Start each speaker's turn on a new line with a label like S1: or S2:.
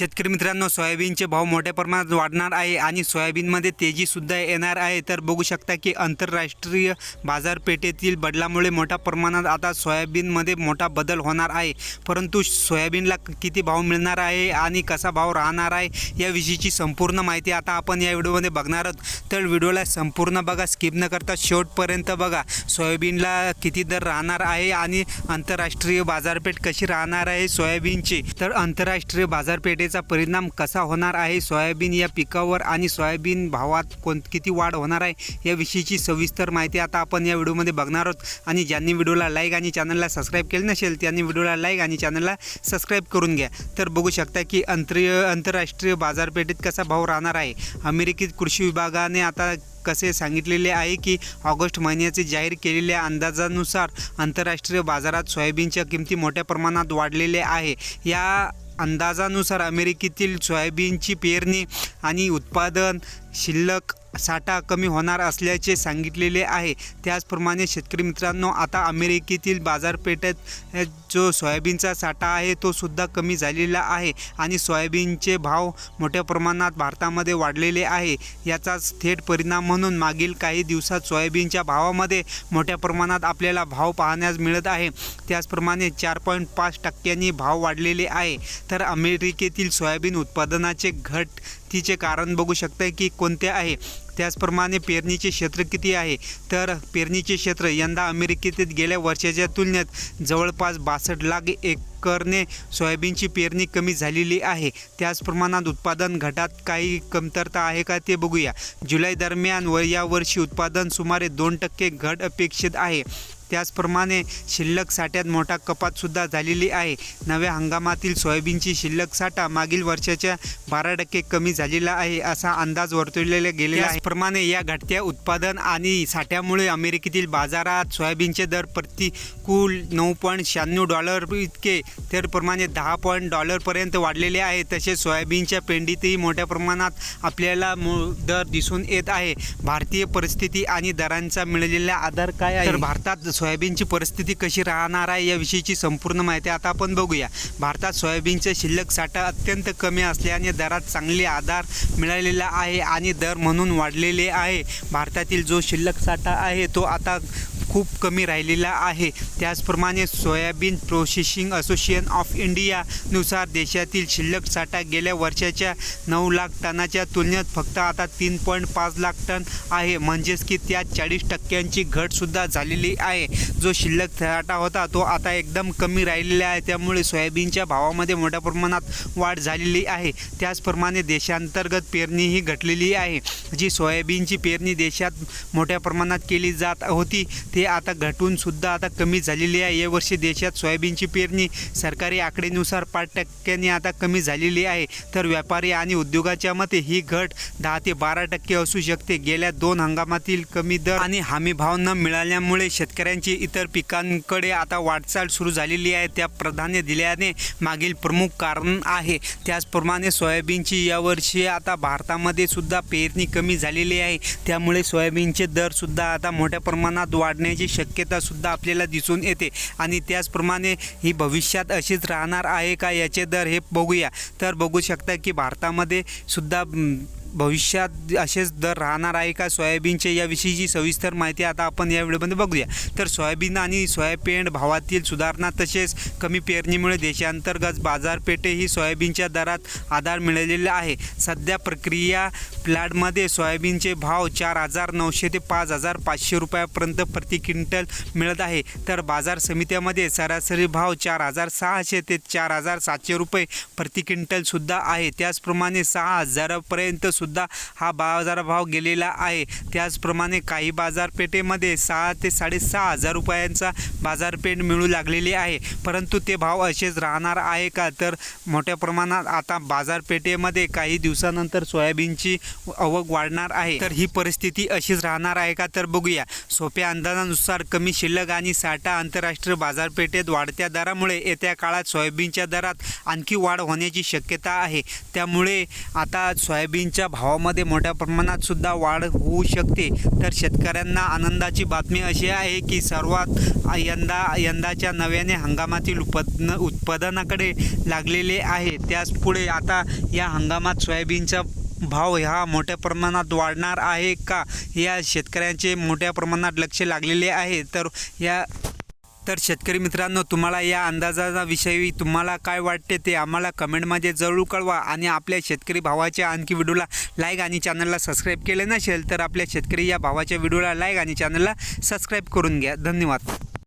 S1: शेतकरी मित्रांनो सोयाबीनचे भाव मोठ्या प्रमाणात वाढणार आहे आणि सोयाबीनमध्ये तेजीसुद्धा येणार आहे. तर बघू शकता की आंतरराष्ट्रीय बाजारपेठेतील बदलामुळे मोठ्या प्रमाणात आता सोयाबीनमध्ये मोठा बदल होणार आहे. परंतु सोयाबीनला किती भाव मिळणार आहे आणि कसा भाव राहणार आहे याविषयीची संपूर्ण माहिती आता आपण या व्हिडिओमध्ये बघणार आहोत. तर व्हिडिओला संपूर्ण बघा स्किप न करता शेवटपर्यंत बघा. सोयाबीनला किती दर राहणार आहे आणि आंतरराष्ट्रीय बाजारपेठ कशी राहणार आहे सोयाबीनची? तर आंतरराष्ट्रीय बाजारपेठेचा परिणाम कसा होणार आहे? सोयाबीन या पिकावर आणि सोयाबीन भावात कोण किती वाढ होणार आहे? याविषयीची सविस्तर माहिती आता आपण या व्हिडिओमध्ये बघणार आहोत. आणि ज्यांनी व्हिडिओला लाईक आणि चॅनलला सबस्क्राईब केले नसेल त्यांनी व्हिडिओला लाईक आणि चॅनलला सबस्क्राईब करून घ्या. तर बघू शकता की अंतरीय आंतरराष्ट्रीय बाजारपेठेत कसा भाव राहणार आहे? अमेरिकेत कृषी विभागाने आता कसे सांगितलेले आहे की ऑगस्ट महिन्याचे जाहीर केलेल्या अंदाजानुसार आंतरराष्ट्रीय बाजारात सोयाबीनच्या किमती मोठ्या प्रमाणात वाढलेल्या आहे. या अंदाजानुसार अमेरिकेतील सोयाबीनची पेरणी आणि उत्पादन शिल्लक साठा कमी होणार असल्याचे सांगितलेले आहे. त्याचप्रमाणे शेतकरी मित्रांनो आता अमेरिकेतील बाजारपेठेत जो सोयाबीनचा साठा आहे तो सुद्धा कमी झालेला आहे आणि सोयाबीनचे भाव मोठ्या प्रमाणात भारतामध्ये वाढलेले आहे. याचाच थेट परिणाम म्हणून मागील काही दिवसात सोयाबीनच्या भावामध्ये मोठ्या प्रमाणात आपल्याला भाव पाहण्यास मिळत आहे. त्याचप्रमाणे चार पॉईंट पाच टक्क्यांनी भाव वाढलेले आहे. तर अमेरिकेतील सोयाबीन उत्पादनाचे घट तिचे कारण बघू शकता की कोणते आहे? त्याचप्रमाणे पेरणीचे क्षेत्र किती आहे? तर पेरणीचे क्षेत्र यंदा अमेरिकेतील गेल्या वर्षाच्या तुलनेत जवळपास बासष्ट लाख एकरने सोयाबीनची पेरणी कमी झालेली आहे. त्याच प्रमाणात उत्पादन घटात काही कमतरता आहे का ते बघूया. जुलै दरम्यान व यावर्षी उत्पादन सुमारे दोन टक्के घट अपेक्षित आहे. त्याचप्रमाणे शिल्लक साठ्यात मोठा कपातसुद्धा झालेली आहे. नव्या हंगामातील सोयाबीनची शिल्लक साठा मागील वर्षाच्या बारा टक्के कमी झालेला आहे असा अंदाज वर्तवलेला गेलेला आहे. प्रमाणे या घटत्या उत्पादन आणि साठ्यामुळे अमेरिकेतील बाजारात सोयाबीनचे दर प्रतिकूल नऊ पॉईंट शहाण्णव डॉलर इतके त्याप्रमाणे दहा पॉईंट डॉलरपर्यंत वाढलेले आहे. तसेच सोयाबीनच्या पेंडीतही मोठ्या प्रमाणात आपल्याला दर दिसून येत आहे. भारतीय परिस्थिती आणि दरांचा मिळालेला आधार काय आहे? तर भारतात सोयाबीनची परिस्थिती कशी राहणार आहे याविषयीची संपूर्ण माहिती आता आपण बघूया. भारतात सोयाबीनचा शिल्लक साठा अत्यंत कमी असल्याने दरात चांगले आधार मिळालेला आहे आणि दर म्हणून वाढलेले आहे. भारतातील जो शिल्लक साठा आहे तो आता खूप कमी राहिलेला आहे. त्याचप्रमाणे सोयाबीन प्रोसेसिंग असोसिएशन ऑफ इंडियानुसार देशातील शिल्लक साठा गेल्या वर्षाच्या नऊ लाख टनाच्या तुलनेत फक्त आता तीन पॉईंट पाच लाख टन आहे. म्हणजेच की त्यात चाळीस टक्क्यांची घटसुद्धा झालेली आहे. जो शिल्लक साठा होता तो आता एकदम कमी राहिलेला आहे. त्यामुळे सोयाबीनच्या भावामध्ये मोठ्या प्रमाणात वाढ झालेली आहे. त्याचप्रमाणे देशांतर्गत पेरणीही घटलेली आहे. जी सोयाबीनची पेरणी देशात मोठ्या प्रमाणात केली जात होती ते आता घटूनसुद्धा आता कमी झालेली आहे. यावर्षी देशात सोयाबीनची पेरणी सरकारी आकडेनुसार पाच टक्क्यांनी आता कमी झालेली आहे. तर व्यापारी आणि उद्योगाच्या मते ही घट दहा ते बारा टक्के असू शकते. गेल्या दोन हंगामातील कमी दर आणि हमी भाव न मिळाल्यामुळे शेतकऱ्यांची इतर पिकांकडे आता वाटचाल सुरू झालेली आहे. त्या प्राधान्य दिल्याने मागील प्रमुख कारण आहे. त्याचप्रमाणे सोयाबीनची यावर्षी आता भारतामध्ये सुद्धा पेरणी कमी झालेली आहे. त्यामुळे सोयाबीनचे दरसुद्धा आता मोठ्या प्रमाणात वाढणे होण्याची शक्यतासुद्धा आपल्याला दिसून येते. आणि त्याचप्रमाणे ही भविष्यात अशीच राहणार आहे का याचे दर हे बघूया. तर बघू शकता की भारतामध्ये सुद्धा भविष्यात असेच दर राहणार आहे का? सोयाबीनचे याविषयीची सविस्तर माहिती आता आपण या व्हिडिओमध्ये बघूया. तर सोयाबीन आणि सोयाबीन भावातील सुधारणा तसेच कमी पेरणीमुळे देशांतर्गत बाजारपेठे ही सोयाबीनच्या दरात आधार मिळालेला आहे. सध्या प्रक्रिया प्लॅटमध्ये सोयाबीनचे भाव चार हजार नऊशे ते पाच हजार पाचशे रुपयापर्यंत प्रति क्विंटल मिळत आहे. तर बाजार समित्यामध्ये सरासरी भाव चार हजार सहाशे ते चार हजार सातशे रुपये प्रति क्विंटलसुद्धा आहे. त्याचप्रमाणे सहा हजारापर्यंतसुद्धा हा बाजारभाव गेलेला आहे. त्याचप्रमाणे काही बाजारपेठेमध्ये सहा ते साडेसहा हजार रुपयांचा बाजारपेठ मिळू लागलेली आहे. परंतु ते भाव असेच राहणार आहे का? तर मोठ्या प्रमाणात आता बाजारपेठेमध्ये काही दिवसानंतर सोयाबीनची आवक वाढणार आहे. तर ही परिस्थिती अशीच राहणार आहे का तर बघूया. सोप्या अंदाजानुसार कमी शिल्लक आणि साठा आंतरराष्ट्रीय बाजारपेठेत वाढत्या दरामुळे येत्या काळात सोयाबीनच्या दरात आणखी वाढ होण्याची शक्यता आहे. त्यामुळे आता सोयाबीनच्या भावामध्ये मोठ्या प्रमाणात सुद्धा वाढ होऊ शकते. तर शेतकऱ्यांना आनंदाची बातमी अशी आहे की सर्वात यंदा यंदाच्या नव्याने हंगामातील उत्पन्न उत्पादनाकडे लागलेले आहे. त्याच पुढे आता या हंगामात सोयाबीनचा भाव ह्या मोठ्या प्रमाणात वाढणार आहे का? या शेतकऱ्यांचे मोठ्या प्रमाणात लक्ष लागलेले आहे. तर या तर शेतकरी मित्रांनो तुम्हाला या अंदाजाविषयी तुम्हाला काय वाटते ते आम्हाला कमेंटमध्ये जरूर कळवा आणि आपल्या शेतकरी भावाच्या आणखी व्हिडिओला लाईक आणि चॅनलला सबस्क्राईब केले नसेल तर आपल्या शेतकरी या भावाच्या व्हिडिओला लाईक आणि चॅनलला सबस्क्राईब करून घ्या. धन्यवाद.